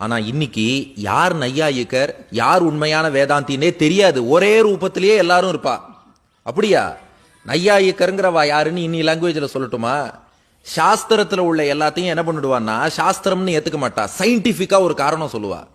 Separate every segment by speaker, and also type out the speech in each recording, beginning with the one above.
Speaker 1: ஆனால் இன்னைக்கு யார் நையாயிக்கர் யார் உண்மையான வேதாந்தினே தெரியாது. ஒரே ரூபத்திலேயே எல்லாரும் இருப்பா. அப்படியா? நையாயிக்கருங்கிறவா யாருன்னு இன்னி லாங்குவேஜில் சொல்லட்டுமா? சாஸ்திரத்தில் உள்ள எல்லாத்தையும் என்ன பண்ணிடுவான்னா சாஸ்திரம்னு ஏற்றுக்க மாட்டா. சயின்டிஃபிக்காக ஒரு காரணம் சொல்லுவா.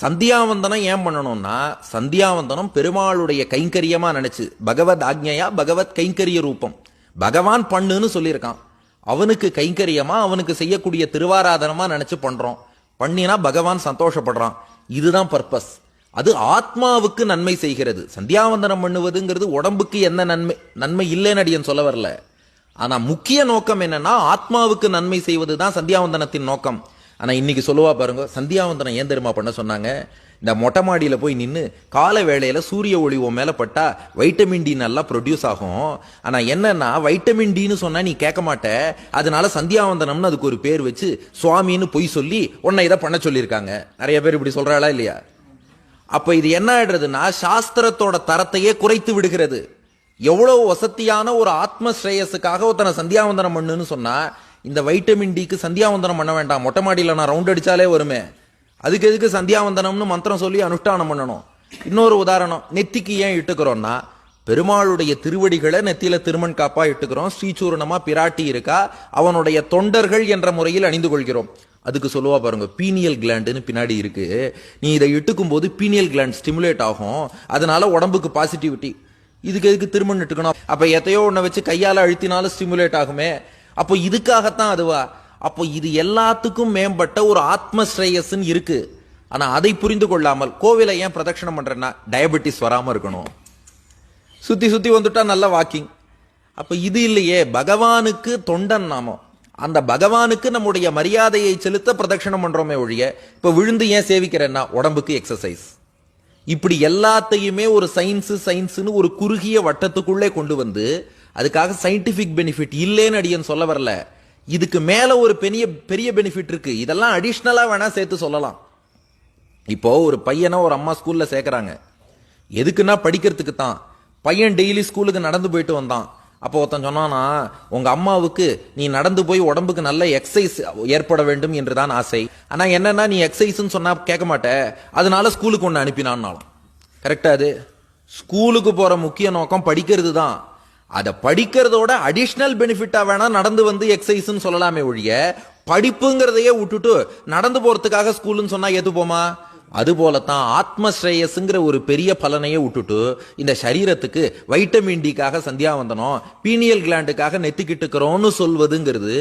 Speaker 1: சந்தியாவந்தனம் ஏன் பண்ணணும்னா சந்தியாவந்தனம் பெருமாளுடைய கைங்கரியமாக நினச்சி. பகவத் ஆக்ஞையா பகவத் கைங்கரிய ரூபம். பகவான் பண்ணுன்னு சொல்லியிருக்கான். அவனுக்கு கைங்கரியமாக அவனுக்கு செய்யக்கூடிய திருவாராதனமாக நினச்சி பண்ணுறோம் பண்ணினா பகவான் சந்தோஷப்படுறான். இதுதான் பர்பஸ் அது ஆத்மாவுக்கு நன்மை செய்கிறது. சந்தியாவந்தனம் பண்ணுவதுங்கிறது உடம்புக்கு என்ன நன்மை நன்மை இல்லைன்னு அடியன் சொல்ல வரல. ஆனா முக்கிய நோக்கம் என்னன்னா ஆத்மாவுக்கு நன்மை செய்வது தான் சந்தியாவந்தனத்தின் நோக்கம். ஆனா இன்னைக்கு சொல்லுவா பாருங்க சந்தியாவந்தனம் ஏன் தெரியுமா பண்ண சொன்னாங்க? இந்த மொட்டை மாடியில் போய் நின்று கால வேளையில் சூரிய ஒளி உன் மேலே பட்டால் வைட்டமின் டி நல்லா ப்ரொடியூஸ் ஆகும். ஆனால் என்னன்னா வைட்டமின் டின்னு சொன்னால் நீ கேட்க மாட்ட. அதனால சந்தியாவந்தனம்னு அதுக்கு ஒரு பேர் வச்சு சுவாமின்னு பொய் சொல்லி உன்னை இதை பண்ண சொல்லியிருக்காங்க. நிறைய பேர் இப்படி சொல்கிறாளா இல்லையா? அப்போ இது என்ன ஆயிடுறதுன்னா சாஸ்திரத்தோட தரத்தையே குறைத்து விடுகிறது. எவ்வளோ வசதியான ஒரு ஆத்ம ஸ்ரேயஸுக்காக ஒருத்தனை சந்தியாவந்தனம் பண்ணுன்னு சொன்னால் இந்த வைட்டமின் டிக்கு சந்தியாவந்தனம் பண்ண வேண்டாம். மொட்டை மாடியில நான் ரவுண்ட் அடித்தாலே வருமே. அதுக்கு எதுக்கு சந்தியாவந்தனம்னு மந்திரம் சொல்லி அனுஷ்டானம் பண்ணணும். இன்னொரு உதாரணம் நெத்திக்கு ஏன் இட்டுக்கிறோம்னா பெருமாளுடைய திருவடிகளை நெத்தியில திருமண் காப்பா இட்டுக்கிறோம் ஸ்ரீசூரணமா பிராட்டி இருக்கா அவனுடைய தொண்டர்கள் என்ற முறையில் அணிந்து கொள்கிறோம். அதுக்கு சொல்லுவா பாருங்க பீனியல் கிளாண்டுன்னு பின்னாடி இருக்கு. நீ இதை இட்டுக்கும் போது பீனியல் கிளாண்ட் ஸ்டிமுலேட் ஆகும். அதனால உடம்புக்கு பாசிட்டிவிட்டி இதுக்கு எதுக்கு திருமண் இட்டுக்கணும்? அப்ப எதையோ ஒன்ன வச்சு கையால அழுத்தினாலும் ஸ்டிமுலேட் ஆகுமே. அப்போ இதுக்காகத்தான் அதுவா? அப்போ இது எல்லாத்துக்கும் மேம்பட்ட ஒரு ஆத்மஸ்ரேயஸ்ன்னு இருக்கு. ஆனா அதை புரிந்து கொள்ளாமல் கோவிலை ஏன் பிரதட்சணம் பண்றேன்னா டயபெட்டிஸ் வராம இருக்கணும். சுத்தி சுத்தி வந்துட்டா நல்ல வாக்கிங் அப்ப இது இல்லையே பகவானுக்கு தொண்டன் நாமம். அந்த பகவானுக்கு நம்முடைய மரியாதையை செலுத்த பிரதட்சணம் பண்றோமே ஒழிய இப்ப விழுந்து ஏன் சேவிக்கிறேன்னா உடம்புக்கு எக்ஸசைஸ் இப்படி எல்லாத்தையுமே ஒரு சயின்ஸு சயின்ஸுன்னு ஒரு குறுகிய வட்டத்துக்குள்ளே கொண்டு வந்து அதுக்காக சயின்டிபிக் பெனிஃபிட் இல்லைன்னு அடியன் சொல்ல வரல. இதுக்கு மேல ஒரு பெரிய பெரிய பெனிஃபிட் இருக்கு. இதெல்லாம் அடிஷ்னலா வேணா சேர்த்து சொல்லலாம். இப்போ ஒரு பையனை ஒரு அம்மா ஸ்கூல்ல சேர்க்கறாங்க. எதுக்குன்னா படிக்கிறதுக்கு தான். பையன் டெய்லி ஸ்கூலுக்கு நடந்து போயிட்டு வந்தான். அப்போ ஒருத்தன் சொன்னானா உங்க அம்மாவுக்கு நீ நடந்து போய் உடம்புக்கு நல்ல எக்ஸசைஸ் ஏற்பட வேண்டும் என்றுதான் ஆசை. ஆனா என்னன்னா நீ எக்ஸசைஸ்ன்னு சொன்னா கேட்க மாட்ட. அதனால ஸ்கூலுக்கு ஒன்று அனுப்பினான்னாலும் கரெக்டா அது? ஸ்கூலுக்கு போற முக்கிய நோக்கம் படிக்கிறது தான். அதை படிக்கிறதோட அடிஷ்னல் பெனிஃபிட்டா வேணா நடந்து வந்து எக்ஸசைஸ்ன்னு சொல்லலாமே ஒழிய படிப்புங்கிறதையே விட்டுட்டு நடந்து போறதுக்காக ஸ்கூலுன்னு சொன்னா எது போமா அது போலத்தான் ஆத்ம ஒரு பெரிய பலனையே விட்டுட்டு இந்த சரீரத்துக்கு வைட்டமின் டிக்காக சந்தியாவந்தனம் பீனியல் கிளாண்டுக்காக நெத்திக்கிட்டுக்கிறோம்னு சொல்வதுங்கிறது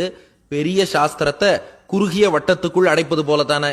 Speaker 1: பெரிய சாஸ்திரத்தை குறுகிய வட்டத்துக்குள் அடைப்பது போல தானே